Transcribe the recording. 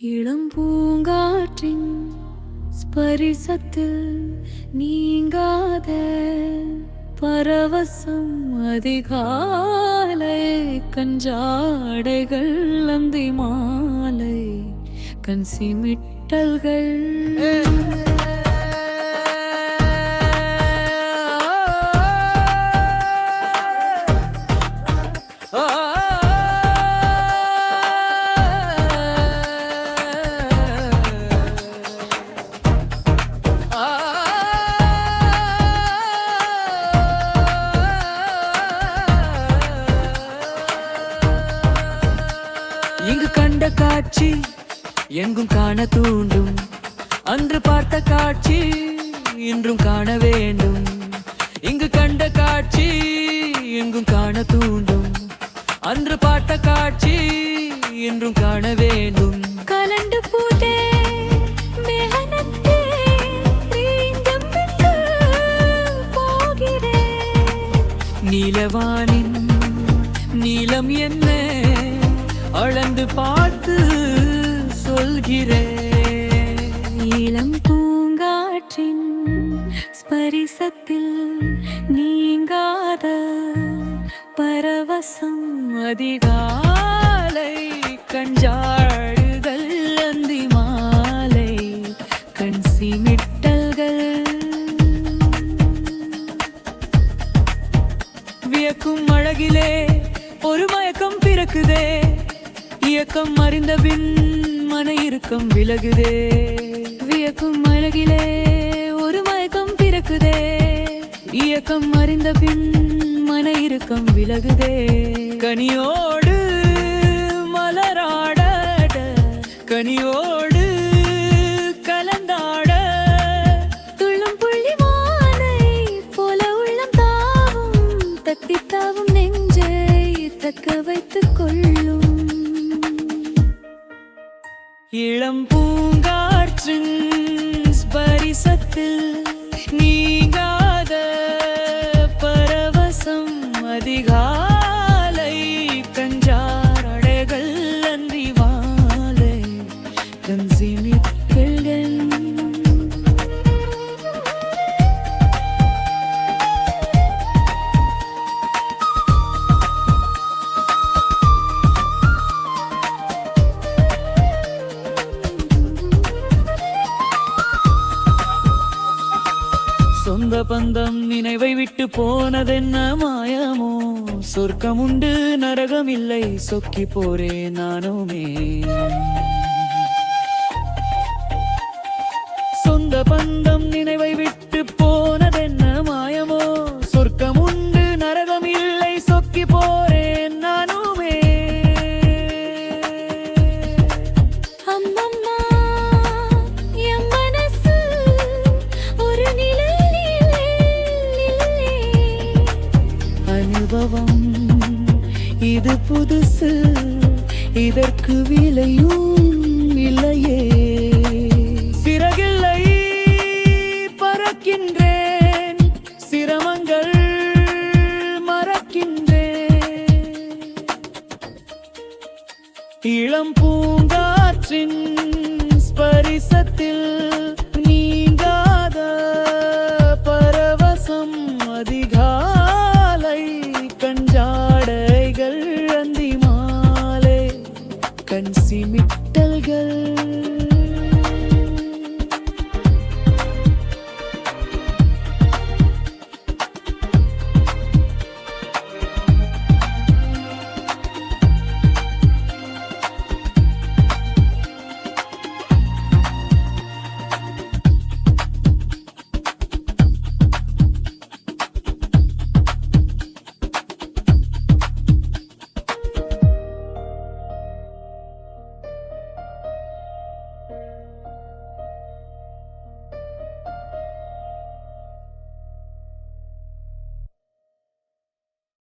இளம் பூங்காற்றின் ஸ்பரிசத்தில் நீங்காத பரவசம் அதிகாலை கஞ்சாடைகள் அந்தி மாலை கண் சிமிட்டல்கள் Oh இங்கு கண்ட காட்சி எங்கும் காண தூண்டும். அன்று பார்த்த காட்சி இன்றும் காண வேண்டும். இங்கு கண்ட காட்சி எங்கும் காண தூண்டும். அன்று பார்த்த காட்சி இன்றும் காண வேண்டும். கலண்டு பூதே நீலவானின் நீலம் என்ன? அளந்து பார்த்து சொல்கிறேன். இளம் பூங்காற்றின் ஸ்பரிசத்தில் நீங்காத பரவசம் அதிகாலை கஞ்சாடுதல் அந்தி மாலை கண் சிமிட்டல்கள் வியக்கும் அழகிலே ஒரு மயக்கம் பிறக்குதே. வியக்கம் அறிந்த பின் மன இறுக்கம் விலகுதே. வியக்கும் அழகிலே ஒரு மயக்கம் பிறக்குதே. இயக்கம் அறிந்த பின் மன இறுக்கம் விலகுதே. கனியோடு மலராட கனியோடு தத்தி தாவும் நெஞ்சை தக்க வை நிறம் பூங்காற்றின் ஸ்பரிசத்தில் வந்த பந்தம் நினைவை விட்டு போனதென்ன மாயமோ? சொர்க்கம் உண்டு நரகம் இல்லை சொக்கி போரே நானுமே. அனுபவம். இது புதுசு இதற்கு விலையும் இல்லையே. சிறகில்லை பறக்கின்றேன். சிரமங்கள் மறக்கின்றேன். இளம் பூங்காற்றின்